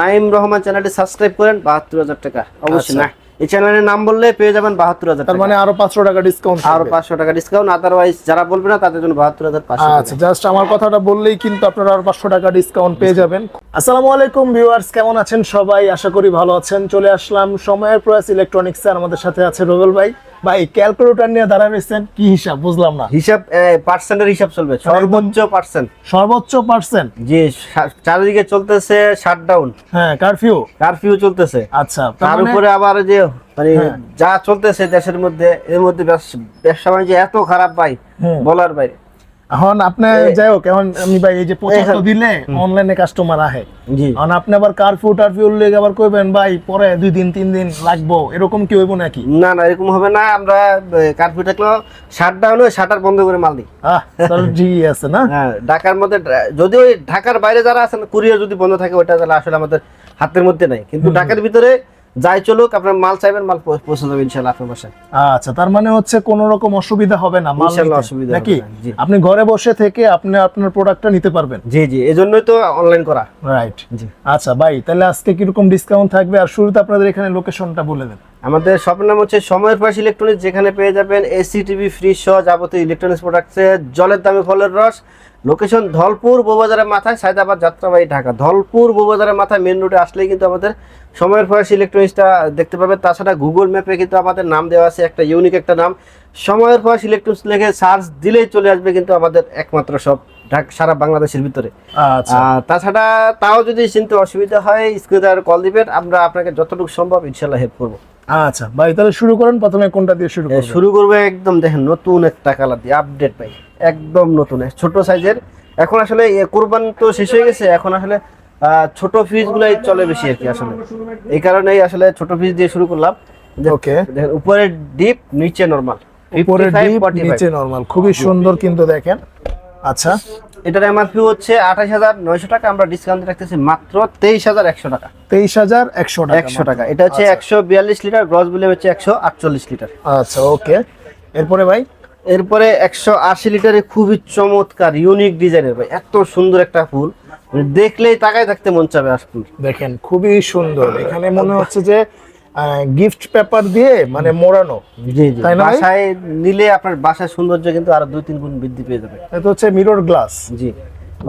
নাইম রহমান চ্যানেলটি সাবস্ক্রাইব করেন বাহাত্তর হাজার টাকা। অবশ্যই আচ্ছা। না এই চ্যানেলের নাম বললে পেয়ে যাবেন বাহাত্তর হাজার তার মানে আরও পাঁচশো টাকা ডিসকাউন্ট আরও পাঁচশো টাকা ডিসকাউন্ট আদারওয়াইজ যারা বলবে না তাদের জন্য বাহাত্তর হাজার পাঁচশো আচ্ছা জাস্ট আমার কথাটা বললেই কিন্তু আপনারা আরও পাঁচশো টাকা ডিসকাউন্ট পেয়ে যাবেন। আসসালামু আলাইকুম ভিউয়ার্স কেমন আছেন সবাই? আশা করি ভালো আছেন। চলে আসলাম সময়ের প্রয়াস ইলেকট্রনিক্স আমাদের সাথে আছে রোবেল ভাই। ভাই ক্যালকুলেটর নিয়ে দাঁড়া রয়েছেন কি হিসাব? বুঝলাম না। হিসাব পার্সেন্টের হিসাব চলবে সর্বোচ্চ পার্সেন্ট সর্বোচ্চ পার্সেন্ট যে চারিদিকে চলতেছে শাটডাউন হ্যাঁ কারফিউ কারফিউ চলতেছে। আচ্ছা তার মানে- উপরে আবার যে মানে হ্যাঁ। যা চলতেছে দেশের মধ্যে এর মধ্যে ব্যবস- ব্যবসা বাণিজ্য এত খারাপ ভাই বলার বাইরে। এখন আপনি যাই হোক এখন আমি ভাই এই যে পঁচাত্তর দিলে অনলাইনে কাস্টমার আহে এখন আপনি আবার কারফিউ টারফিউ উল্লেখ আবার কইবেন ভাই পরে দুই দিন তিন দিন লাগবো। এরকম কি হইব নাকি? না না এরকম হবে না। আমরা কারফিউ থাকলেও শাটডাউন হয়ে শাটার বন্ধ করে মাল দিই। তাহলে ঠিকই আছে না? হ্যাঁ ঢাকার মধ্যে যদি ওই ঢাকার বাইরে যারা আছেন কুরিয়ার যদি বন্ধ থাকে ওইটা তাহলে আসলে আমাদের হাতের মধ্যে নাই। কিন্তু ঢাকার ভিতরে যাই চলুক আপনার মাল চাইবেন মাল পৌঁছে যাবে ইনশাআল্লাহ আপনার বাসায়। আচ্ছা তার মানে হচ্ছে কোনো রকম অসুবিধা হবে না মাল ইনশাআল্লাহ অসুবিধা নাকি। আপনি ঘরে বসে থেকে আপনি আপনার প্রোডাক্টটা নিতে পারবেন? জি জি এজন্যই তো অনলাইন করা। রাইট জি। আচ্ছা ভাই তাহলে আজকে কি রকম ডিসকাউন্ট থাকবে? আর শুরুতে আপনাদের এখানে লোকেশনটা বলে দেন। আমাদের শপের নাম হচ্ছে সময়ের পাশ ইলেকট্রনিক্স যেখানে পেয়ে যাবেন এসি টিভি ফ্রিজ সহ যাবতীয় ইলেকট্রনিক্স প্রোডাক্টসে জলের দামে ফলের রস। লোকেশন ধলপুর বৌবাজারের মাথায় সায়দাবাদ যাত্রাবাড়ি ঢাকা। ধলপুর বৌবাজারের মাথায় মেন রোডে আসলেই কিন্তু আমাদের সময়ের পাশ ইলেকট্রনিক্সটা দেখতে পাবেন তাছাড়া গুগল ম্যাপে কিন্তু আমাদের নাম দেওয়া আছে একটা ইউনিক একটা নাম। সময়ের পাশ ইলেকট্রনিক্স লিখে সার্চ দিলেই চলে আসবে কিন্তু আমাদের একমাত্র সব ঢাকা সারা বাংলাদেশের ভিতরে। আচ্ছা। তাছাড়া তাও যদি চিনতে অসুবিধা হয় স্ক্রিনে কল দিবেন। আমরা আপনাকে যতটুকু সম্ভব ইনশাল্লাহ হেল্প করব। আচ্ছা ভাই তাহলে শুরু করেন প্রথমে কোনটা দিয়ে শুরু করবেন? শুরু করবে একদম দেখেন নতুন একটা কালার দিয়ে আপডেট পাই একদম নতুন ছোট সাইজের এখন আসলে কোরবান তো শেষ হয়ে গেছে এখন আসলে ছোট ফ্রিজ গুলাই চলে বেশি আর কি আসলে। এই কারণেই আসলে ছোট ফ্রিজ দিয়ে শুরু করলাম। ওকে দেখেন উপরে ডিপ নিচে নরমাল উপরে ডিপ নিচে নরমাল খুবই সুন্দর কিন্তু দেখেন। আচ্ছা এটার এমআরপি হচ্ছে আঠাশ হাজার নয়শো টাকা আমরা ডিসকাউন্ট রাখতেছি মাত্র তেইশ হাজার একশো টাকা। তেইশ হাজার একশো টাকা একশো টাকা। এটা হচ্ছে একশো বিয়াল্লিশ লিটার গ্রস বিলে হচ্ছে একশো আটচল্লিশ লিটার। আচ্ছা ওকে। এরপরে ভাই? এরপরে একশো আশি লিটারে খুবই চমৎকার ইউনিক ডিজাইনের ভাই। এত সুন্দর একটা ফুল। মানে দেখলেই তাকায় থাকতে মন চাবে ফুল দেখেন খুবই সুন্দর। এখানে মনে হচ্ছে যে গিফট পেপার দিয়ে মানে মোড়ানো। জি জি। বাসায় নিলে আপনার বাসার সৌন্দর্য কিন্তু আরও দুই তিন গুণ বৃদ্ধি পেয়ে যাবে। এটা হচ্ছে মিরর গ্লাস জি।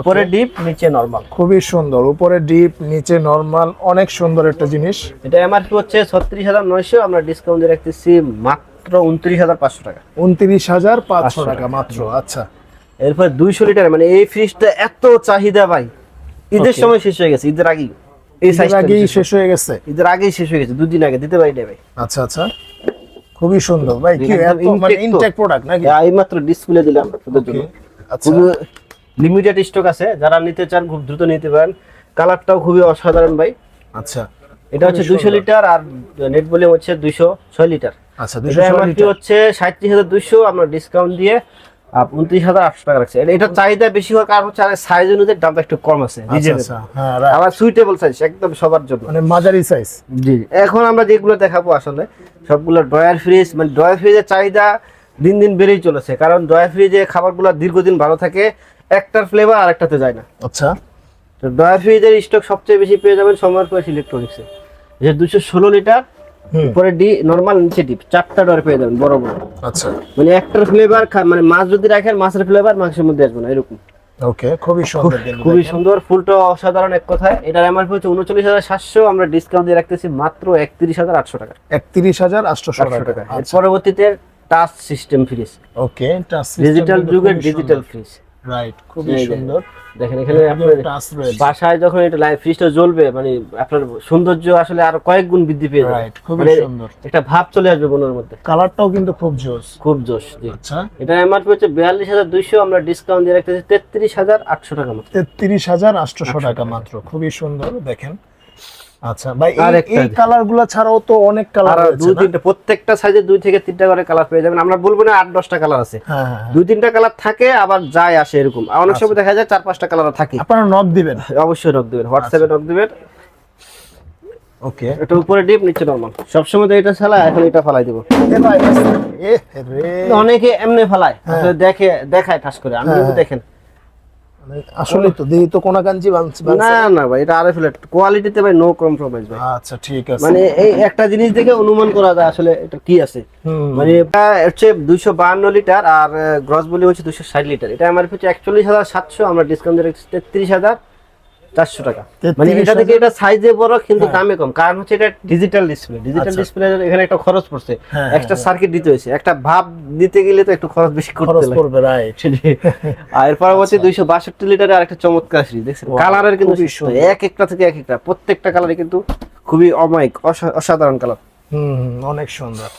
উপরে ডিপ নিচে নরমাল খুবই সুন্দর। উপরে ডিপ নিচে নরমাল অনেক সুন্দর একটা জিনিস। এটা এমআরপি হচ্ছে ছত্রিশ হাজার নয়শো আমরা ডিসকাউন্ট দিয়ে রাখতেছি মাত্র উনত্রিশ হাজার পাঁচশো টাকা। উনত্রিশ হাজার পাঁচশো টাকা মাত্র আচ্ছা। এরপর দুইশো লিটার মানে এই ফ্রিজটা এত চাহিদা ভাই। ঈদের সময় শেষ হয়ে গেছে ঈদের আগেই। এই সাইজটা আগেই শেষ শেষ হয়ে গেছে? ঈদের আগেই শেষ হয়ে গেছে দুদিন আগে দিতে পারি না ভাই। আচ্ছা আচ্ছা। খুবই সুন্দর। ভাই কি মানে ইনটেক প্রোডাক্ট নাকি? এই মাত্র ডিসপ্লে দিলাম আপনাদের জন্য। আচ্ছা। লিমিটেড স্টক আছে। যারা নিতে চান খুব দ্রুত নিতে পারেন। কালারটাও খুবই অসাধারণ ভাই। আচ্ছা। এটা হচ্ছে দুইশো। লিটার আর নেট ভলিউম হচ্ছে দুইশো ছয় লিটার। আচ্ছা হচ্ছে সাঁত্রিশ হাজার দুইশো। আমরা ডিসকাউন্ট দিয়ে উনত্রিশ হাজার আটশো টাকা রাখছি। এটা- চাহিদা বেশি হওয়ার কারণ হচ্ছে সাইজ অনুযায়ী দামটা একটু কম আছে আচ্ছা। আচ্ছা হ্যাঁ. আবার সুইটেবল সাইজ একদম সবার জন্য। মানে মাঝারি সাইজ জি এখন আমরা যেগুলো দেখাবো আসলে সবগুলো ড্রয়ার ফ্রিজ মানে ড্রয়ার ফ্রিজের চাহিদা দিন দিন বেড়েই চলেছে কারণ ড্রয়ার ফ্রিজে খাবারগুলো দীর্ঘদিন ভালো থাকে একটার ফ্লেভার আর একটাতে যায় না। আচ্ছা। তো ড্রয়ার ফ্রিজের স্টক সবচেয়ে বেশি পেয়ে যাবেন সময়ের পয়সা ইলেকট্রনিক্সে যে দুশো ষোলো লিটার উপরে ডি নর্মাল নিচে ডিপ চারটা ড্রয়ার পেয়ে যাবেন বড় বড়। আচ্ছা। মানে একটার ফ্লেভার মানে মাছ যদি রাখেন মাছের ফ্লেভার মাংসের মধ্যে আসবে না এরকম। ওকে খুবই সুন্দর খুবই সুন্দর ফুলটা অসাধারণ এক কথায়। এটার এমআরপি হচ্ছে উনচল্লিশ হাজার সাতশো আমরা ডিসকাউন্ট দিয়ে রাখতেছি মাত্র একত্রিশ হাজার আটশো টাকা। একত্রিশ হাজার আটশো টাকা। টাকা। পরবর্তীতে touch system fridge okay digital যুগের ডিজিটাল ফ্রিজ রাইট খুবই সুন্দর। দেখেন এখানে আপনার বাসায় যখন এটা লাইট ফ্রিজটা জ্বলবে মানে আপনার সৌন্দর্য আসলে আরও কয়েক গুণ বৃদ্ধি পেয়ে যাবে। রাইট খুবই মানে সুন্দর। একটা ভাব চলে আসবে মনের মধ্যে। কালারটাও কিন্তু খুব জোস। খুব জোশ আচ্ছা। এটা এমআরপি হচ্ছে বিয়াল্লিশ হাজার দুইশো আমরা ডিসকাউন্ট দিয়ে রাখতেছি তেত্রিশ হাজার আটশো টাকা মাত্র। তেত্রিশ হাজার আটশো টাকা। মাত্র খুবই সুন্দর দেখেন। আচ্ছা ভাই এই- আরেকটা এই দেখেন। কালারগুলা ছাড়াও তো অনেক কালার দুই তিনটা প্রত্যেকটা সাইজে দুই থেকে তিনটা করে কালার পেয়ে যাবেন। আমরা বলব না আট দশটা কালার আছে। হ্যাঁ হ্যাঁ হ্যাঁ। দুই তিনটা কালার থাকে আবার যায় আসে এরকম। অনেক সময় দেখা যায় চার পাঁচটা কালার থাকে। আপনারা নক দিবেন? অবশ্যই নক দিবেন। হোয়াটসঅ্যাপে নক দিবেন। ওকে। এটা উপরে ডিপ নিচে নরমাল সবসময় তো এটা ছাড়া এখন এটা ফালাই দিব। অনেকে এমনি ফালায়। দেখে দেখায় ঠাস করে। আমি। দেখেন। আসলে তো দেহি তো বানছি না না ভাই এটা আরএফ কোয়ালিটিতে ভাই নো কম্প্রোমাইজ ভাই। আচ্ছা ঠিক আছে। মানে এই একটা জিনিস দেখে অনুমান করা যায় আসলে এটা কি আছে। মানে এটা হচ্ছে দুইশো বাহান্ন লিটার আর গ্রস বলি হচ্ছে দুইশো ষাট লিটার এটা আমার হচ্ছে একচল্লিশ হাজার সাতশো আমরা ডিসকাউন্ট দিয়ে রাখছি তেত্রিশ হাজার। চারশো টাকা। মানে এটা থেকে এটা সাইজে বড় কিন্তু দামে কম। কারণ হচ্ছে এটা ডিজিটাল ডিসপ্লে ডিজিটাল আচ্ছা। ডিসপ্লে এখানে একটা খরচ পড়ছে। হ্যাঁ, এক্সট্রা সার্কিট দিতে হয়েছে। একটা ভাব দিতে গেলে তো একটু খরচ বেশি খরচ রাইট আর এর পরবর্তী দুইশো বাষট্টি আরেকটা চমৎকার দেখছেন? কালারের কিন্তু খুবই এক একটা থেকে এক একটা। প্রত্যেকটা কালারে কিন্তু খুবই অমায়িক অসাধারণ কালার হুম হুম, অনেক সুন্দর।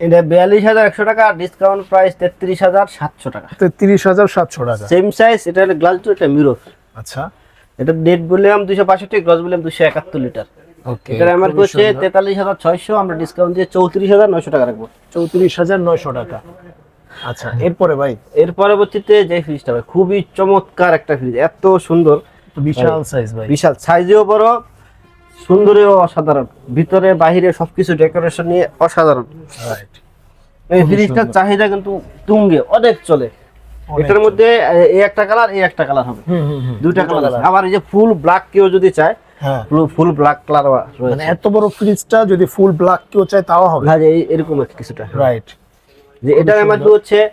এটা বিয়াল্লিশ হাজার একশো টাকা ডিসকাউন্ট প্রাইস তেত্রিশ হাজার সাতশো টাকা। তেত্রিশ হাজার সাতশো টাকা। সেম সাইজ এটা হলো গ্লাস টু এটা মিরর আচ্ছা। এটা নেট ভলিউম দুশো বাষট্টি গ্রস ভলিউম দুশো একাত্তর লিটার ওকে এটার আমার হচ্ছে তেতাল্লিশ হাজার ছয়শো আমরা ডিসকাউন্ট দিয়ে চৌত্রিশ হাজার নয়শো টাকা রাখব। চৌত্রিশ হাজার নয়শো টাকা। আচ্ছা এরপরে ভাই? এর পরবর্তীতে যে ফ্রিজটা ভাই খুবই চমৎকার একটা ফ্রিজ এত সুন্দর। বিশাল সাইজ ভাই। বিশাল। সাইজেও বড় সুন্দরেও অসাধারণ। ভিতরে বাহিরে সবকিছু ডেকোরেশন নিয়ে অসাধারণ। এই ফ্রিজটার চাহিদা কিন্তু তুঙ্গে অনেক চলে। এটার মধ্যে এই একটা কালার এই একটা কালার হবে। দুইটা কালার আছে। আবার এই যে ফুল ব্ল্যাক কেউ যদি চায় হ্যাঁ। ফুল ব্ল্যাক কালার মানে এত বড় ফ্রিজটা যদি ফুল ব্ল্যাক কেউ চায় তাও হবে। এই- এরকম কিছুটা। রাইট যে এটার এমআরপি হচ্ছে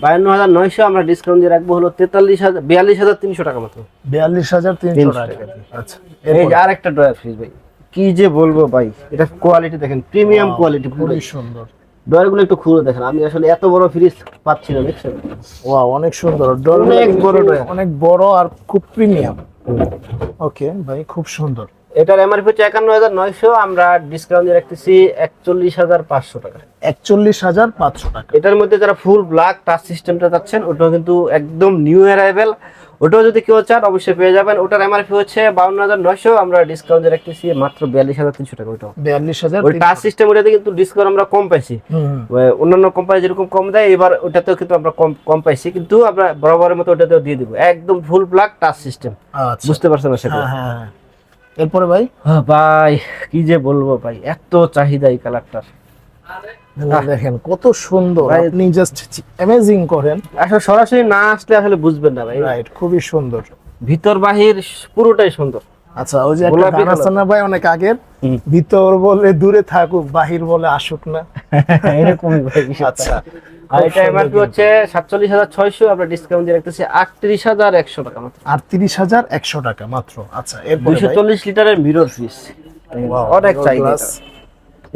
বায়ান্ন হাজার নয়শো আমরা ডিসকাউন্ট দিয়ে রাখব হলো তেতাল্লিশ হাজার বিয়াল্লিশ হাজার তিনশো টাকা মাত্র। বিয়াল্লিশ হাজার তিনশো টাকা। আচ্ছা এই যে আরেকটা ড্রয়ার ফ্রিজ ভাই। কি যে বলব ভাই এটা কোয়ালিটি দেখেন প্রিমিয়াম কোয়ালিটি খুবই সুন্দর। ড্রয়ারগুলো একটু খুলে দেখেন। আমি আসলে এত বড় ফ্রিজ পাচ্ছি না দেখছেন? ওয়াও অনেক সুন্দর। ডোরগুলো অনেক বড় ড্রয়ার। অনেক বড় আর খুব প্রিমিয়াম। ওকে ভাই খুব সুন্দর। এটার এমআরপি হচ্ছে একান্ন হাজার নয়শো আমরা ডিসকাউন্ট দিয়ে রাখতেছি একচল্লিশ হাজার পাঁচশো টাকা। একচল্লিশ হাজার পাঁচশো টাকা। এটার মধ্যে যারা ফুল ব্ল্যাক টাচ সিস্টেমটা চাচ্ছেন ওটাও কিন্তু একদম নিউ অ্যারাইভেল ওটাও যদি কেউ চান অবশ্যই পেয়ে যাবেন। ওটার এমআরপি হচ্ছে বাউন্ন হাজার নয়শো আমরা ডিসকাউন্ট রাখতেছি মাত্র বিয়াল্লিশ হাজার তিনশো টাকা ওটাও বিয়াল্লিশ হাজার ওই টাচ সিস্টেম ওটাতে কিন্তু ডিসকাউন্ট আমরা কম পাইছি। অন্যান্য কোম্পানি যেরকম কম দেয় এবার ওটাতেও কিন্তু আমরা কম কম পাইছি। কিন্তু আমরা বরাবরের মতো ওটাতেও দিয়ে দিব। একদম ফুল ব্ল্যাক টাচ সিস্টেম বুঝতে পারছেন আশা করি? হ্যাঁ হ্যাঁ হ্যাঁ। এরপরে ভাই? হ্যাঁ, ভাই কি যে বলব ভাই এত চাহিদা এই কালারটার দেখেন কত সুন্দর। আপনি জাস্ট অ্যামেজিং করেন। আসলে সরাসরি না আসলে আসলে বুঝবেন না ভাই। রাইট খুবই সুন্দর। ভিতর বাহির পুরোটাই সুন্দর। আচ্ছা ওই যে একটা গান আছে না ভাই অনেক আগের? ভিতর বলে দূরে থাকুক বাহির বলে আসুক না। এরকমই ভাই আচ্ছা আর এটা এমআরপি হচ্ছে সাতচল্লিশ হাজার ছয়শো আমরা ডিসকাউন্ট দিয়ে রাখতেছি আটত্রিশ হাজার একশো টাকা মাত্র। আর হাজার একশো টাকা মাত্র। আচ্ছা দুইশো চল্লিশ লিটারের মিরর Wow, অনেক চাহিদা।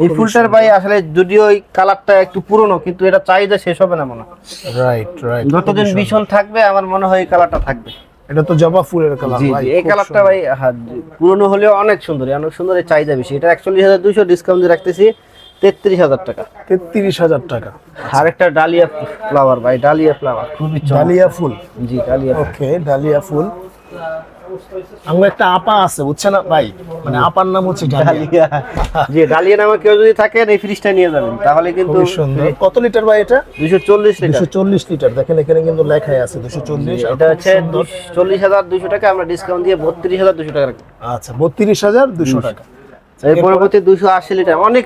এই ফুলটার ভাই আসলে যদিও এই কালারটা একটু পুরনো কিন্তু এটা চাহিদা শেষ হবে না মনে। রাইট রাইট যতদিন ভীষণ থাকবে আমার মনে হয় এই কালারটা থাকবে। এটা তো জবা ফুলের কালার ভাই এই কালারটা ভাই হ্যাঁ, পুরনো হলেও অনেক সুন্দর অনেক সুন্দর চাহিদা বেশি। এটা একচল্লিশ হাজার দুইশো ডিসকাউন্ট দিয়ে রাখতেছি তেত্রিশ হাজার টাকা। তেত্রিশ হাজার টাকা। আর একটা ডালিয়া ফ্লাওয়ার ভাই ডালিয়া ফ্লাওয়ার খুবই ডালিয়া ফুল? জি ডালিয়া ওকে ডালিয়া ফুল। আমার একটা আপা আছে বুঝছেন ভাই মানে আপার নাম হচ্ছে ডালিয়া জি ডালিয়া নামে কেউ যদি থাকেন এই ফ্রিজটা নিয়ে যাবেন। তাহলে কিন্তু সুন্দর। কত লিটার ভাই এটা? দুইশো চল্লিশ লিটার দুশো চল্লিশ লিটার দেখেন এখানে কিন্তু লেখাই আছে দুশো চল্লিশ এটা হচ্ছে চল্লিশ হাজার দুশো টাকা। আমরা ডিসকাউন্ট দিয়ে বত্রিশ হাজার দুশো টাকা রাখব। আচ্ছা বত্রিশ হাজার দুশো টাকা। এর পরবর্তী দুশো আশি লিটার অনেক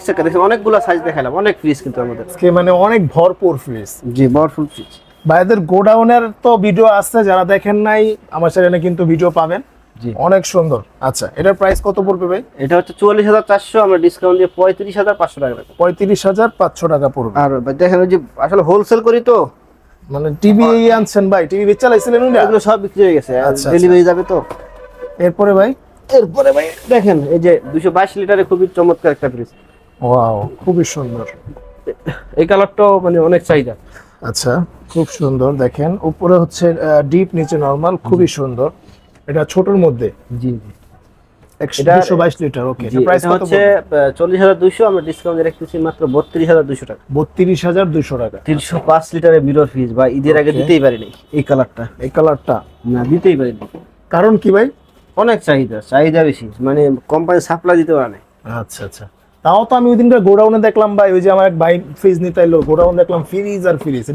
অনেকগুলো সাইজ দেখালাম। অনেক ফ্রিজ কিন্তু আমাদের। মানে অনেক ভরপুর ফ্রিজ জি ভরপুর ফ্রিজ ভাইদের গোডাউনের তো ভিডিও আছে যারা দেখেন নাই আমার চ্যানেলে কিন্তু ভিডিও পাবেন। অনেক সুন্দর। আচ্ছা এটার প্রাইস কত পড়বে ভাই? এটা হচ্ছে চুয়াল্লিশ হাজার চারশো আমরা ডিসকাউন্ট দিয়ে পঁয়ত্রিশ হাজার পাঁচশো টাকা পঁয়ত্রিশ হাজার পাঁচশো টাকা পড়বে। আর ভাই দেখেন ওই যে আসলে হোলসেল করি তো। মানে টিভি আনছেন ভাই টিভি বেচে চালাইছিলেন? এগুলো সব বিক্রি হয়ে গেছে আচ্ছা, ডেলিভারি যাবে তো। এরপরে ভাই? এরপরে ভাই দেখেন এই যে দুশো বাইশ লিটারে খুবই চমৎকার একটা ফ্রিজ ওয়াও খুবই সুন্দর। এই কালারটাও মানে অনেক চাহিদা। আচ্ছা খুব সুন্দর দেখেন। উপরে হচ্ছে ডিপ নিচে নরমাল খুবই সুন্দর। এটা ছোটর মধ্যে? জি এটা- বাইশ লিটার ওকে জি প্রাইস কত হচ্ছে আমরা ডিসকাউন্ট রেখেছি মাত্র বত্রিশ হাজার দুইশো টাকা। বত্রিশ হাজার দুশো টাকা। তিনশো পাঁচ লিটারের মিরর ফ্রিজ বা ঈদের আগে. দিতেই পারিনি এই কালারটা এই কালারটা না দিতেই পারিনি। কারণ কি ভাই? অনেক চাহিদা চাহিদা বেশি। মানে কোম্পানি সাপ্লাই দিতে পারে আচ্ছা আচ্ছা। তাও তো আমি ওই দিনটা গোডাউনে দেখলাম ভাই ওই যে আমার এক ভাই ফ্রিজ নিতে এলো গোডাউন দেখলাম ফ্রিজ আর ফ্রিজ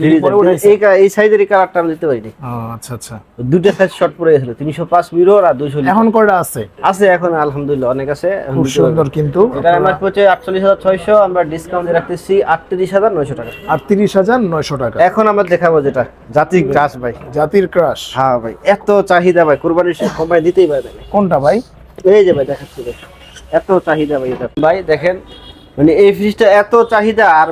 এই এই সাইজের এই কালারটা আমি দিতে পারিনি। আচ্ছা আচ্ছা। দুটো সাইজ শর্ট পড়ে গেছিল তিনশো পাঁচ মিরর আর দুইশো এখন কয়টা আছে? আছে এখন আলহামদুলিল্লাহ অনেক আছে। খুব সুন্দর কিন্তু। এটা আমার হচ্ছে আটচল্লিশ হাজার ছয়শো আমরা ডিসকাউন্ট রাখতেছি আটত্রিশ হাজার নয়শো টাকা। আটত্রিশ হাজার নয়শো টাকা। এখন আমরা দেখাবো যেটা জাতির ক্রাশ ভাই। জাতির ক্রাশ হ্যাঁ ভাই এত চাহিদা ভাই কোরবানির সময় দিতেই পারবে কোনটা ভাই? এই যে ভাই দেখাচ্ছি। এত চাহিদা ভাই এটা। ভাই দেখেন মানে এই ফ্রিজটা এত চাহিদা আর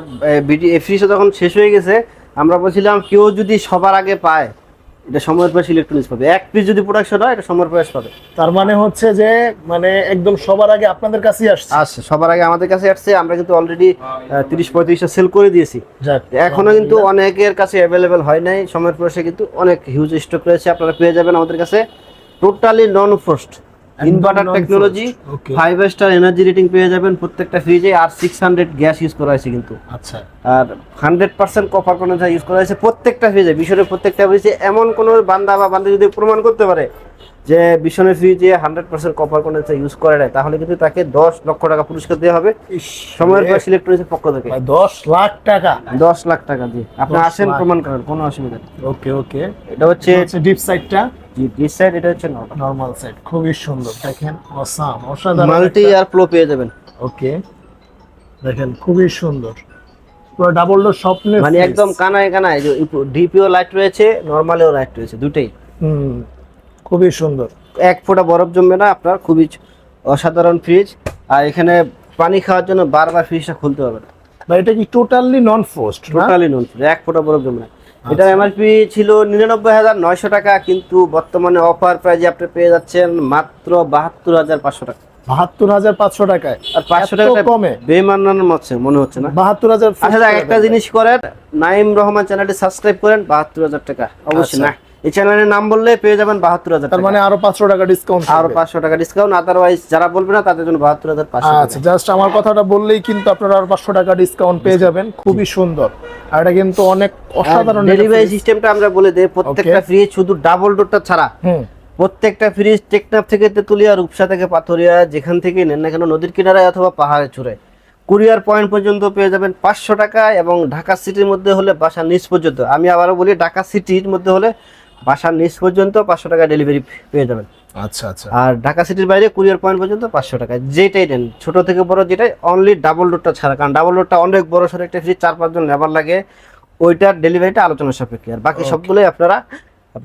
বিডি এই ফ্রিজটা যখন শেষ হয়ে গেছে আমরা বলছিলাম কেউ যদি সবার আগে পায় এটা সময়ের পয়সা ইলেকট্রনিক্স পাবে। এক পিস যদি প্রোডাকশন হয় এটা সময়ের পয়সা পাবে। তার মানে হচ্ছে যে মানে একদম সবার আগে আপনাদের কাছেই আসছে। আসছে সবার আগে আমাদের কাছে আসছে। আমরা কিন্তু অলরেডি তিরিশ পঁয়ত্রিশটা সেল করে দিয়েছি। যাক এখনও কিন্তু অনেকের কাছে অ্যাভেলেবেল হয় নাই। সময়ের পয়সা কিন্তু অনেক হিউজ স্টক রয়েছে। আপনারা পেয়ে যাবেন আমাদের কাছে টোটালি নন ফ্রস্ট একদম inverter technology. Five star energy rating পেয়ে যাবেন। প্রত্যেকটা ফ্রিজে আর সিক্স হান্ড্রেড গ্যাস ইউজ করা হয়েছে কিন্তু। আচ্ছা। আর hundred percent copper condenser use করা হয়েছে প্রত্যেকটা ফ্রিজে বিশনের প্রত্যেকটা ফ্রিজে এমন কোনো বান্দা বা বান্দা যদি প্রমাণ করতে পারে যে বিশনের ফ্রিজে hundred percent copper condenser use করে নাই তাহলে কিন্তু তাকে দশ লক্ষ টাকা পুরস্কার দেওয়া হবে। সময়ের পর ইলেকট্রনিক্সের পক্ষ থেকে। দশ লাখ টাকা। দশ লাখ টাকা দিয়ে। আপনি আসেন প্রমাণ করেন কোনো অসুবিধা নেই। ওকে ওকে। এটা হচ্ছে হচ্ছে ডিপ সাইডটা দিস সাইড এটা হচ্ছে নরমাল সাইড খুবই সুন্দর। দেখেন অসাম অসাধারণ মাল্টি আর ফ্লো পেয়ে যাবেন। ওকে দেখেন খুবই সুন্দর। পুরো ডাবল ডোর স্বপ্নের মানে একদম কানায় কানায় যে ডিপিও লাইট রয়েছে নর্মালেও লাইট রয়েছে দুটেই। হুম খুবই সুন্দর। এক ফোঁটা বরফ জমবে না আপনার খুবই অসাধারণ ফ্রিজ আর এখানে পানি খাওয়ার জন্য বারবার ফ্রিজটা খুলতে হবে না। ভাই এটা কি totally non frost totally non frost এক ফোঁটা বরফ জমবে না। এটা এমআরপি ছিল নিরানব্বই হাজার নয়শো টাকা কিন্তু বর্তমানে অফার প্রাইজে আপনি পেয়ে যাচ্ছেন মাত্র বাহাত্তর হাজার পাঁচশো টাকা। বাহাত্তর হাজার পাঁচশো টাকায়? আর পাঁচশো টাকা কমে? বেমানানোর মনে হচ্ছে না। বাহাত্তর হাজার আচ্ছা একটা জিনিস করেন নাইম রহমান চ্যানেলটি সাবস্ক্রাইব করেন বাহাত্তর হাজার টাকা। অবশ্যই আচ্ছা। না। এই চ্যানেলের নাম বললে পেয়ে যাবেন বাহাত্তর হাজার তার মানে আরও পাঁচশো টাকা ডিসকাউন্ট আরও পাঁচশো টাকা ডিসকাউন্ট আদারওয়াইজ যারা বলবে না তাদের জন্য বাহাত্তর হাজার পাঁচশো আচ্ছা জাস্ট আমার কথাটা বললেই কিন্তু আপনারা আরও পাঁচশো টাকা ডিসকাউন্ট পেয়ে যাবেন। খুবই সুন্দর। আর এটা কিন্তু অনেক অসাধারণ ডেলিভারি সিস্টেমটা আমরা বলে দেই প্রত্যেকটা ফ্রিজ শুধু ডাবল ডোরটা ছাড়া। প্রত্যেকটা ফ্রিজ টেকনাফ থেকে তেতুলিয়া রূপসা থেকে পাথরিয়া যেখান থেকে নেন না কেন নদীর কিনারায় অথবা পাহাড়ে চূড়ায়। কুরিয়ার পয়েন্ট পর্যন্ত পেয়ে যাবেন পাঁচশো টাকা এবং ঢাকা সিটির মধ্যে হলে বাসা নিচ পর্যন্ত। আমি আবারও বলি ঢাকা সিটির মধ্যে হলে বাসার নিচ পর্যন্ত পাঁচশো টাকা ডেলিভারি পেয়ে যাবেন। আচ্ছা আচ্ছা। আর ঢাকা সিটির বাইরে কুরিয়ার পয়েন্ট পর্যন্ত পাঁচশো টাকা যেটাই নেন ছোট থেকে বড় যেটাই অনলি ডাবল ডোরটা ছাড়া। কারণ ডাবল ডোরটা অনেক বড় সড়ো একটা ফ্রিজ চার পাঁচজন লেবার লাগে ওইটার ডেলিভারিটা আলোচনা সাপেক্ষে। আর বাকি সবগুলোই আপনারা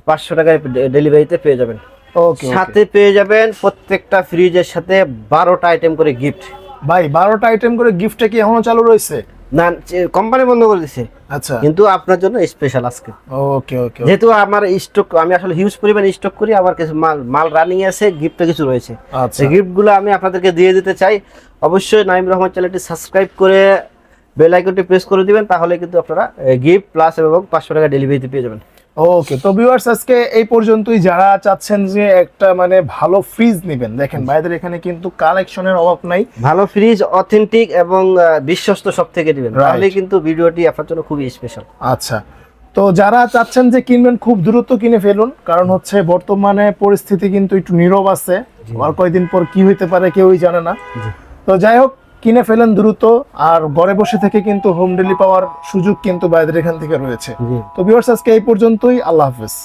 পাঁচশো টাকায় ডেলিভারিতে পেয়ে যাবেন। ওকে সাথে পেয়ে যাবেন প্রত্যেকটা ফ্রিজের সাথে বারোটা আইটেম করে গিফট ভাই বারোটা আইটেম করে গিফটটা কি এখনও চালু রয়েছে? না কোম্পানি বন্ধ করে দিছে। আচ্ছা। কিন্তু আপনার জন্য স্পেশাল আজকে। ওকে ওকে যেহেতু আমার স্টক আমি আসলে হিউজ পরিমাণ স্টক করি আমার কিছু মাল মাল রানিং আছে গিফটও কিছু রয়েছে। আচ্ছা। গিফটগুলো আমি আপনাদেরকে দিয়ে দিতে চাই। অবশ্যই নাইম রহমান চ্যানেলটি সাবস্ক্রাইব করে বেল আইকনটি প্রেস করে দিবেন তাহলে কিন্তু আপনারা গিফট প্লাস এবং পাঁচশো টাকা ডেলিভারিতে পেয়ে যাবেন। ওকে তো ভিউয়ার্স আজকে এই পর্যন্তই। যারা চাচ্ছেন যে একটা মানে ভালো ফ্রিজ নেবেন দেখেন ভাইদের এখানে কিন্তু কালেকশনের অভাব নাই। ভালো ফ্রিজ অথেন্টিক এবং বিশ্বস্ত সব থেকে দিবেন. তাহলে কিন্তু ভিডিওটি আপনার জন্য খুবই স্পেশাল আচ্ছা তো যারা চাচ্ছেন যে কিনবেন খুব দ্রুত কিনে ফেলুন কারণ হচ্ছে বর্তমানে পরিস্থিতি কিন্তু একটু নীরব আছে। আর কয়দিন পর কি হইতে পারে কেউই জানে না। তো যাই হোক কিনে ফেলেন দ্রুত আর ঘরে বসে থেকে কিন্তু হোম ডেলি পাওয়ার সুযোগ কিন্তু বাইরের এখান থেকে রয়েছে। তো বিভার্স আজকে এই পর্যন্তই। আল্লাহ হাফেজ।